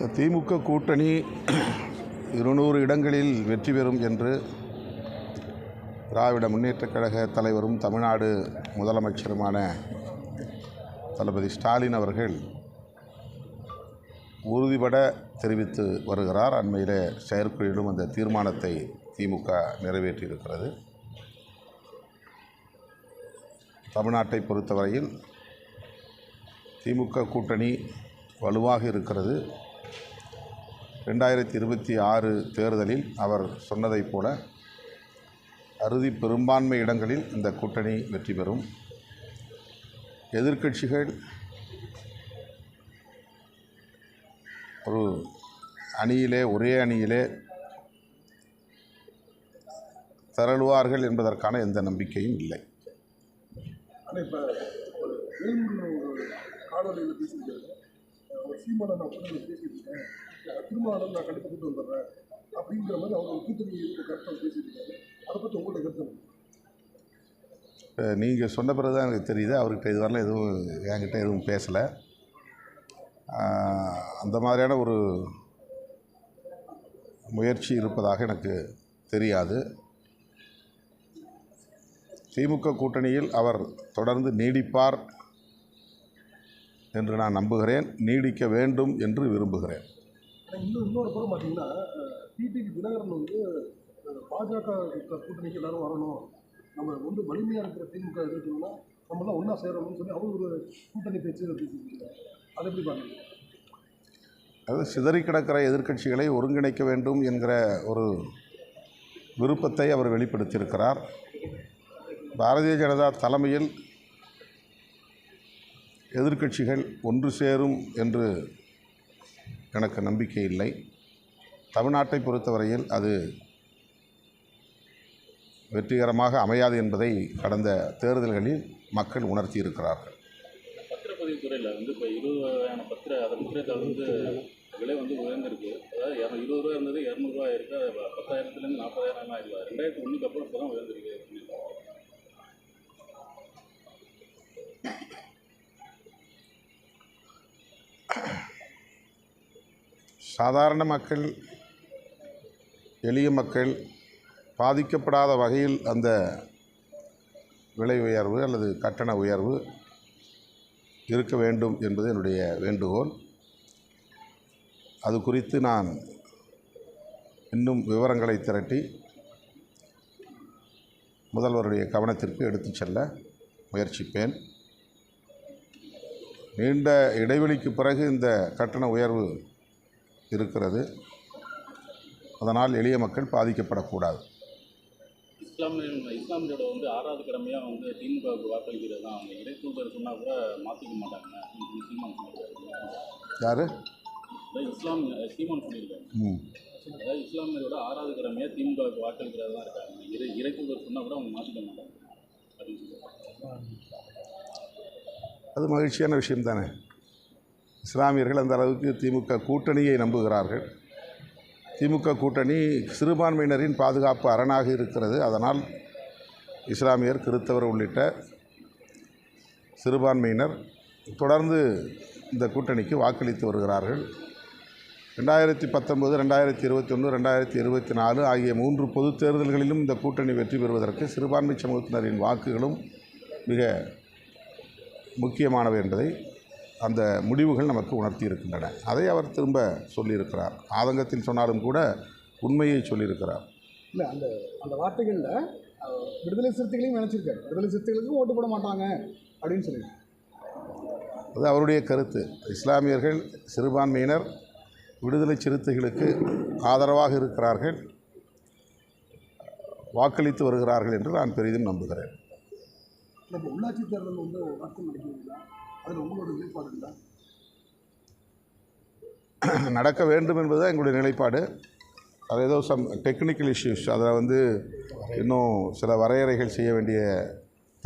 திமுக கூட்டணி இருநூறு இடங்களில் வெற்றி பெறும் என்று திராவிட முன்னேற்றக் கழக தலைவரும் தமிழ்நாடு முதலமைச்சருமான தளபதி ஸ்டாலின் அவர்கள் உறுதிபட தெரிவித்து வருகிறார். அண்மையில் செயற்குழுவிலும் அந்த தீர்மானத்தை திமுக நிறைவேற்றியிருக்கிறது. தமிழ்நாட்டை பொறுத்தவரையில் திமுக கூட்டணி வலுவாக இருக்கிறது. ரெண்டாயிரத்தி இருபத்தி ஆறு தேர்தலில் அவர் சொன்னதைப் போல அறுதி பெரும்பான்மை இடங்களில் இந்த கூட்டணி வெற்றி பெறும். எதிர்க்கட்சிகள் ஒரு அணியிலே ஒரே அணியிலே தரழுவார்கள் என்பதற்கான எந்த நம்பிக்கையும் இல்லை. இப்போ காணொலியில் பேசியிருக்காரு. நான் பேசியிருக்கேன் திரும்ப நான் கண்டிப்பாக கூட்டு வந்துடுறேன். அப்படிங்கிற மாதிரி அவங்க ஒரு கூட்டணி கருத்தை பேசியிருக்காரு அதை பற்றி உங்கள்கிட்ட கருத்து என்ன? நீங்கள் சொன்ன பிறகு தான் எனக்கு தெரியுது. அவர்கிட்ட இதுவரையில் எதுவும் என்கிட்ட எதுவும் பேசலை. அந்த மாதிரியான ஒரு முயற்சி இருப்பதாக எனக்கு தெரியாது. திமுக கூட்டணியில் அவர் தொடர்ந்து நீடிப்பார் என்று நான் நம்புகிறேன். நீடிக்க வேண்டும் என்று விரும்புகிறேன். இன்னும் இன்னொரு புறம் பார்த்தீங்கன்னா டிடிவி தினகரன் வந்து பாஜக கூட்டணிக்கு எல்லாரும் வரணும். நம்ம வந்து வலிமையாக இருக்கிற திமுக எதிர்க்கணும்னா நம்மளாம் ஒன்றா சேரணும்னு சொல்லி அவர் ஒரு கூட்டணி பேச்சு பேசியிருக்காரு அதை எப்படி பார்க்குறீங்க? அதாவது சிதறி கிடக்கிற எதிர்க்கட்சிகளை ஒருங்கிணைக்க வேண்டும் என்கிற ஒரு விருப்பத்தை அவர் வெளிப்படுத்தியிருக்கிறார். பாரதிய ஜனதா தலைமையில் எதிர்க்கட்சிகள் ஒன்று சேரும் என்று எனக்கு நம்பிக்கை இல்லை. தமிழ்நாட்டை பொறுத்தவரையில் அது வெற்றிகரமாக அமையாது என்பதை கடந்த தேர்தல்களில் மக்கள் உணர்த்தியிருக்கிறார்கள். பத்திரப்பதிவு துறையில் வந்து இப்போ இருபது வகையான பத்திர அதை பத்திரத்தை வந்து விலை வந்து உயர்ந்திருக்கு. அதாவது இரநூ இருபது ரூபா இருந்தது இரநூறுவா இருக்குது அது பத்தாயிரத்துலேருந்து நாற்பதாயிரம்லாம் இல்லை ரெண்டாயிரத்தி ஒன்றுக்கு அப்புறம் இப்போ தான் உயர்ந்திருக்கு. சாதாரண மக்கள் எளிய மக்கள் பாதிக்கப்படாத வகையில் அந்த விலை உயர்வு அல்லது கட்டண உயர்வு இருக்க வேண்டும் என்பது என்னுடைய வேண்டுகோள். அது குறித்து நான் இன்னும் விவரங்களை திரட்டி முதல்வருடைய கவனத்திற்கு எடுத்துச் செல்ல முயற்சிப்பேன். நீண்ட இடைவெளிக்கு பிறகு இந்த கட்டண உயர்வு இருக்கிறது. அதனால் எளிய மக்கள் பாதிக்கப்படக்கூடாது. இஸ்லாமியன் இஸ்லாமியரோட வந்து ஆறாவது கடமையாக வந்து திமுகவுக்கு வாக்களிக்கிறது தான் அவங்க இடைத்தூதர் சொன்னால் கூட மாற்றிக்க மாட்டாங்க. சீமான் யார்? இஸ்லாம் சீமான் சொல்லியிருக்காங்க அதாவது இஸ்லாமியரோட ஆறாவது கடமையாக திமுகவுக்கு வாக்களிக்கிறது தான் இருக்காங்க. இறை இறைத்தூதர் சொன்னால் கூட அவங்க மாற்றிக்க மாட்டாங்க. அப்படின்னு சொல்லியிருக்காங்க அது மகிழ்ச்சியான விஷயம் தானே இஸ்லாமியர்கள் அந்த அளவுக்கு திமுக கூட்டணியை நம்புகிறார்கள். திமுக கூட்டணி சிறுபான்மையினரின் பாதுகாப்பு அரணாக இருக்கிறது. அதனால் இஸ்லாமியர் கிறித்தவர் உள்ளிட்ட சிறுபான்மையினர் தொடர்ந்து இந்த கூட்டணிக்கு வாக்களித்து வருகிறார்கள். ரெண்டாயிரத்தி பத்தொன்பது ரெண்டாயிரத்தி இருபத்தி ஒன்று ரெண்டாயிரத்தி இருபத்தி நாலு ஆகிய மூன்று பொது தேர்தல்களிலும் இந்த கூட்டணி வெற்றி பெறுவதற்கு சிறுபான்மை சமூகத்தினரின் வாக்குகளும் மிக முக்கியமானவை என்பதை அந்த முடிவுகள் நமக்கு உணர்த்தி இருக்கின்றன அதை அவர் திரும்ப சொல்லியிருக்கிறார். ஆதங்கத்தில் சொன்னாலும் கூட உண்மையை சொல்லியிருக்கிறார். இல்லை அந்த அந்த வார்த்தைகளில் விடுதலை சிறுத்தைகளையும் நினச்சிருக்காரு. விடுதலை சிறுத்தைகளுக்கும் ஓட்டு போட மாட்டாங்க அப்படின்னு சொல்லியிருக்காரு. அது அவருடைய கருத்து. இஸ்லாமியர்கள் சிறுபான்மையினர் விடுதலை சிறுத்தைகளுக்கு ஆதரவாக இருக்கிறார்கள். வாக்களித்து வருகிறார்கள் என்று நான் பெரிதும் நம்புகிறேன். உள்ளாட்சி தேர்தல் வந்து நடக்கும் அதில் உங்களோட நிலைப்பாடு இல்லை நடக்க வேண்டும் என்பது தான் எங்களுடைய நிலைப்பாடு. அது ஏதோ சம் டெக்னிக்கல் இஷ்யூஸ் அதில் வந்து இன்னும் சில வரையறைகள் செய்ய வேண்டிய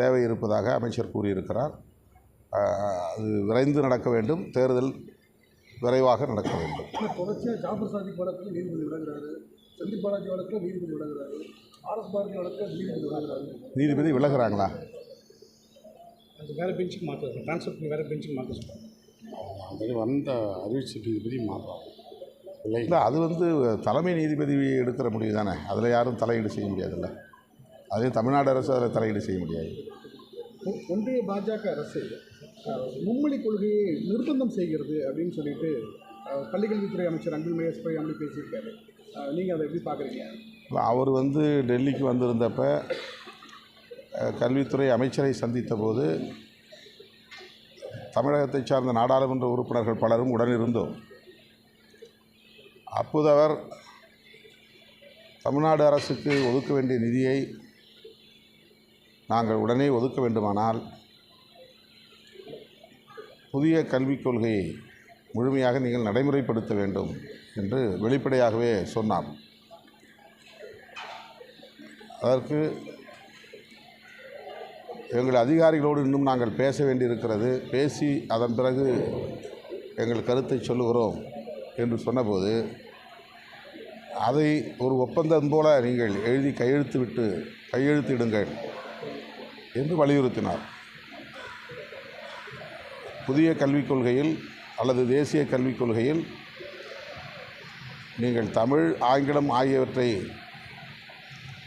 தேவை இருப்பதாக அமைச்சர் கூறியிருக்கிறார். அது விரைந்து நடக்க வேண்டும். தேர்தல் விரைவாக நடக்க வேண்டும். தொடர்ச்சியாக ஜாபர் சாதிக் வழக்கில் நீதிபதி விலகுறாரு. செந்தில் பாலாஜி வழக்கில் நீதிபதி விலகுறாரு. ஆர்எஸ் பாரதி வழக்கில் நீதிபதி விலகுறாரு. நீதிபதி விலகுறாங்களா? அது வேறு பெஞ்சுக்கு மாற்ற ட்ரான்ஸ்ஃபர் பண்ணி வேறு பெஞ்சுக்கு மாற்ற சொல்லுவாங்க அது வந்த அறிவிச்ச நீதிபதி மாறுறாங்க இல்லை. இல்லை அது வந்து தலைமை நீதிபதி எடுக்கிற முடிவு தானே. அதில் யாரும் தலையீடு செய்ய முடியாதுல்ல. அதே தமிழ்நாடு அரசு அதில் தலையீடு செய்ய முடியாது. ஒன்றிய பாஜக அரசு மும்மொழி கொள்கையை நிர்பந்தம் செய்கிறது அப்படின்னு சொல்லிட்டு பள்ளிக்கல்வித்துறை அமைச்சர் அன்பில் மகேஷ் பொய்யாமொழி பேசியிருக்காரு. நீங்கள் அதை எப்படி பார்க்குறீங்க? அவர் வந்து டெல்லிக்கு வந்திருந்தப்ப கல்வித்துறை அமைச்சரை சந்தித்த போது தமிழகத்தை சார்ந்த நாடாளுமன்ற உறுப்பினர்கள் பலரும் உடனிருந்தோம். அப்போது அவர் தமிழ்நாடு அரசுக்கு ஒதுக்க வேண்டிய நிதியை நாங்கள் உடனே ஒதுக்க வேண்டுமானால் புதிய கல்விக் கொள்கையை முழுமையாக நீங்கள் நடைமுறைப்படுத்த வேண்டும் என்று வெளிப்படையாகவே சொன்னார். அதற்கு எங்கள் அதிகாரிகளோடு இன்னும் நாங்கள் பேச வேண்டியிருக்கிறது பேசி அதன் பிறகு எங்கள் கருத்தை சொல்லுகிறோம் என்று சொன்னபோது அதை ஒரு ஒப்பந்தம் போல நீங்கள் எழுதி கையெழுத்து விட்டு கையெழுத்திடுங்கள் என்று வலியுறுத்தினார். புதிய கல்விக் கொள்கையில் அல்லது தேசிய கல்விக் கொள்கையில் நீங்கள் தமிழ் ஆங்கிலம் ஆகியவற்றை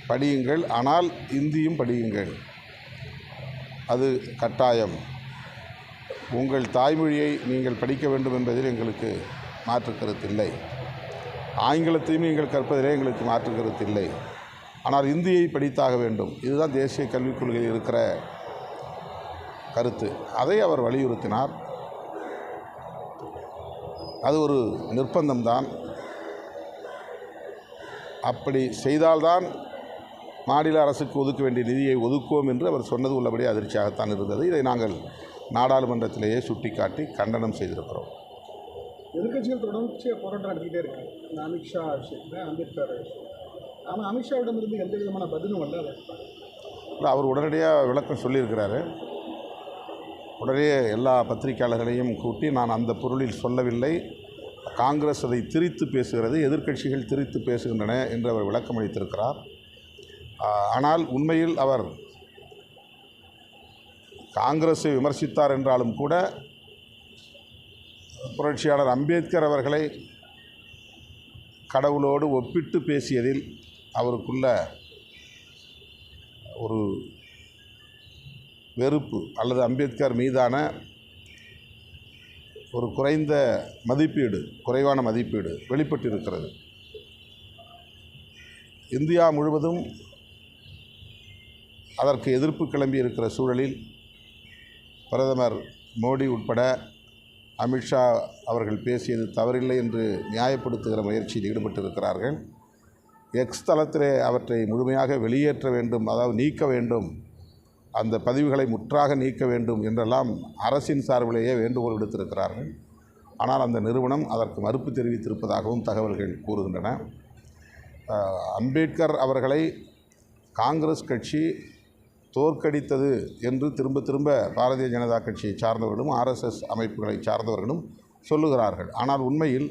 படியுங்கள் ஆனால் இந்தியும் படியுங்கள். அது கட்டாயம். உங்கள் தாய்மொழியை நீங்கள் படிக்க வேண்டும் என்பதில் எங்களுக்கு மாற்று கருத்தில்லை ஆங்கிலத்தையும் நீங்கள் கற்பதிலே எங்களுக்கு மாற்று கருத்தில்லை ஆனால் இந்தியை படித்தாக வேண்டும். இதுதான் தேசிய கல்விக் கொள்கையில் இருக்கிற கருத்து. அதை அவர் வலியுறுத்தினார். அது ஒரு நிர்பந்தம்தான் அப்படி செய்தால்தான் மாநில அரசுக்கு ஒதுக்க வேண்டிய நிதியை ஒதுக்குவோம் என்று அவர் சொன்னது உள்ளபடி அதிர்ச்சியாகத்தான் இருந்தது. இதை நாங்கள் நாடாளுமன்றத்திலேயே சுட்டிக்காட்டி கண்டனம் செய்திருக்கிறோம். எதிர்க்கட்சிகள் தொடர்ச்சியாக போராட்டம் நடத்திக்கிட்டே இருக்கு. இந்த அமித்ஷா விஷயத்தில் அம்பேத்கர் ஆனால் அமித்ஷாவிடமிருந்து எந்த விதமான பதிலும் வரல இல்லை அவர் உடனடியாக விளக்கம் சொல்லியிருக்கிறாரு. உடனே எல்லா பத்திரிகையாளர்களையும் கூட்டி நான் அந்த பொருளில் சொல்லவில்லை. காங்கிரஸ் அதை திரித்து பேசுகிறது எதிர்க்கட்சிகள் திரித்து பேசுகின்றன என்று அவர் விளக்கம் அளித்திருக்கிறார் ஆனால் உண்மையில் அவர் காங்கிரஸை விமர்சித்தார் என்றாலும் கூட புரட்சியாளர் அம்பேத்கர் அவர்களை கடவுளோடு ஒப்பிட்டு பேசியதில் அவருக்குள்ள ஒரு வெறுப்பு அல்லது அம்பேத்கர் மீதான ஒரு குறைந்த மதிப்பீடு குறைவான மதிப்பீடு வெளிப்பட்டிருக்கிறது. இந்தியா முழுவதும் அதற்கு எதிர்ப்பு கிளம்பி இருக்கிற சூழலில் பிரதமர் மோடி உட்பட அமித்ஷா அவர்கள் பேசியது தவறில்லை என்று நியாயப்படுத்துகிற முயற்சியில் ஈடுபட்டிருக்கிறார்கள். எக்ஸ் தளத்திலே அவற்றை முழுமையாக வெளியேற்ற வேண்டும் அதாவது நீக்க வேண்டும் அந்த பதிவுகளை முற்றாக நீக்க வேண்டும் என்றெல்லாம் அரசின் சார்பிலேயே வேண்டுகோள் விடுத்திருக்கிறார்கள். ஆனால் அந்த நிறுவனம் அதற்கு மறுப்பு தெரிவித்திருப்பதாகவும் தகவல்கள் கூறுகின்றன. அம்பேத்கர் அவர்களை காங்கிரஸ் கட்சி தோற்கடித்தது என்று திரும்ப திரும்ப பாரதிய ஜனதா கட்சியை சார்ந்தவர்களும் ஆர்எஸ்எஸ் அமைப்புகளை சார்ந்தவர்களும் சொல்லுகிறார்கள். ஆனால் உண்மையில்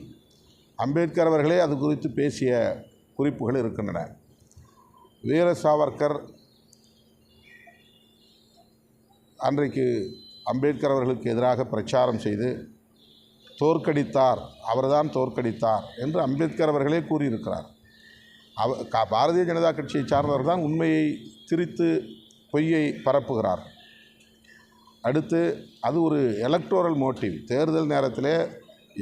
அம்பேத்கர் அவர்களே அது குறித்து பேசிய குறிப்புகள் இருக்கின்றன. வீர சாவர்கர் அன்றைக்கு அம்பேத்கர் அவர்களுக்கு எதிராக பிரச்சாரம் செய்து தோற்கடித்தார் அவர்தான் தோற்கடித்தார் என்று அம்பேத்கர் அவர்களே கூறியிருக்கிறார். அவ கா பாரதிய ஜனதா கட்சியை சார்ந்தவர் தான் உண்மையை திரித்து பொய்யை பரப்புகிறார். அடுத்து அது ஒரு எலக்டோரல் மோட்டிவ் தேர்தல் நேரத்தில்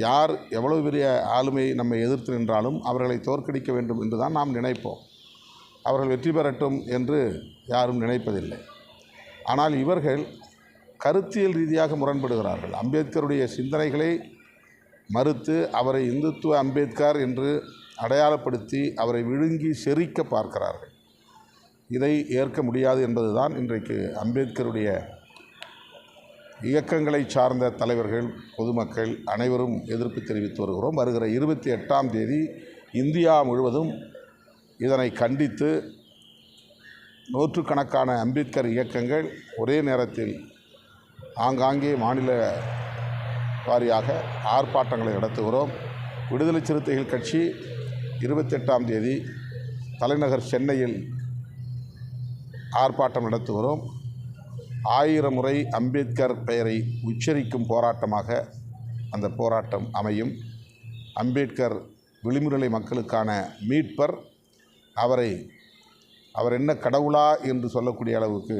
யார் எவ்வளவு பெரிய ஆளுமை நம்மை எதிர்த்து நின்றாலும் அவர்களை தோற்கடிக்க வேண்டும் என்று தான் நாம் நினைப்போம். அவர்கள் வெற்றி பெறட்டும் என்று யாரும் நினைப்பதில்லை. ஆனால் இவர்கள் கருத்தியல் ரீதியாக முரண்படுகிறார்கள். அம்பேத்கருடைய சிந்தனைகளை மறுத்து அவரை இந்துத்துவ அம்பேத்கர் என்று அடையாளப்படுத்தி அவரை விழுங்கி செரிக்க பார்க்கிறார்கள். இதை ஏற்க முடியாது என்பதுதான் இன்றைக்கு அம்பேத்கருடைய இயக்கங்களை சார்ந்த தலைவர்கள் பொதுமக்கள் அனைவரும் எதிர்ப்பு தெரிவித்து வருகிறோம். வருகிற இருபத்தி எட்டாம் தேதி இந்தியா முழுவதும் இதனை கண்டித்து நூற்றுக்கணக்கான அம்பேத்கர் இயக்கங்கள் ஒரே நேரத்தில் ஆங்காங்கே மாநில வாரியாக ஆர்ப்பாட்டங்களை நடத்துகிறோம். விடுதலை சிறுத்தைகள் கட்சி இருபத்தெட்டாம் தேதி தலைநகர் சென்னையில் ஆர்ப்பாட்டம் நடத்துகிறோம். ஆயிரம் முறை அம்பேத்கர் பெயரை உச்சரிக்கும் போராட்டமாக அந்த போராட்டம் அமையும். அம்பேத்கர் விளிம்புநிலை மக்களுக்கான மீட்பர். அவரை அவர் என்ன கடவுளா என்று சொல்லக்கூடிய அளவுக்கு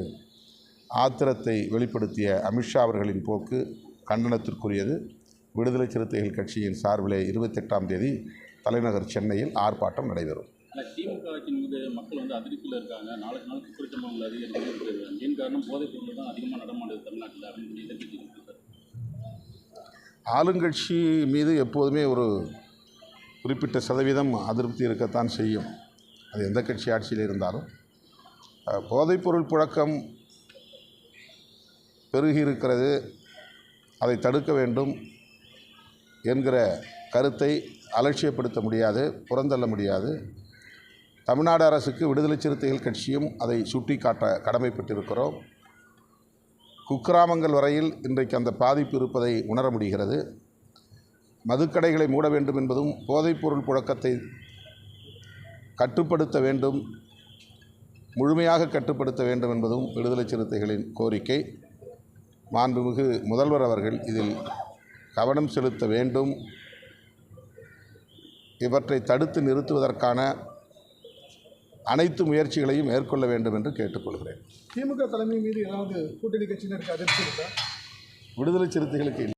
ஆத்திரத்தை வெளிப்படுத்திய அமித்ஷா அவர்களின் போக்கு கண்டனத்திற்குரியது. விடுதலை சிறுத்தைகள் கட்சியின் சார்பிலே இருபத்தெட்டாம் தேதி தலைநகர் சென்னையில் ஆர்ப்பாட்டம் நடைபெறும் ஆனால் திமுக ஆட்சியின் மீது மக்கள் வந்து அதிருப்தியில் இருக்காங்க. நாளுக்கு நாள் குற்றச்சம்பவங்கள் அதிகரித்து இருக்கு. மெயின் காரணம் போதைப் பொருள் தான் அதிகமாக நடமாடுது தமிழ்நாட்டில். அப்படின்னு சொல்லி எதிர்த்து ஆளுங்கட்சி மீது எப்போதுமே ஒரு குறிப்பிட்ட சதவீதம் அதிருப்தி இருக்கத்தான் செய்யும். அது எந்த கட்சி ஆட்சியில் இருந்தாலும். போதைப்பொருள் புழக்கம் பெருகியிருக்கிறது அதை தடுக்க வேண்டும் என்கிற கருத்தை அலட்சியப்படுத்த முடியாது புறந்தள்ள முடியாது. தமிழ்நாடு அரசுக்கு விடுதலை சிறுத்தைகள் கட்சியும் அதை சுட்டிக்காட்ட கடமைப்பட்டிருக்கிறோம். குக்கிராமங்கள் வரையில் இன்றைக்கு அந்த பாதிப்பு இருப்பதை உணர முடிகிறது. மதுக்கடைகளை மூட வேண்டும் என்பதும் போதைப்பொருள் புழக்கத்தை கட்டுப்படுத்த வேண்டும் முழுமையாக கட்டுப்படுத்த வேண்டும் என்பதும் விடுதலை சிறுத்தைகளின் கோரிக்கை. மாண்புமிகு முதல்வர் அவர்கள் இதில் கவனம் செலுத்த வேண்டும். இவற்றை தடுத்து நிறுத்துவதற்கான அனைத்து முயற்சிகளையும் மேற்கொள்ள வேண்டும் என்று கேட்டுக்கொள்கிறேன். திமுக தலைமை மீது ஏதாவது கூட்டணி கட்சியினருக்கு அதிர்ச்சி இருக்கா? விடுதலை சிறுத்தைகளுக்கு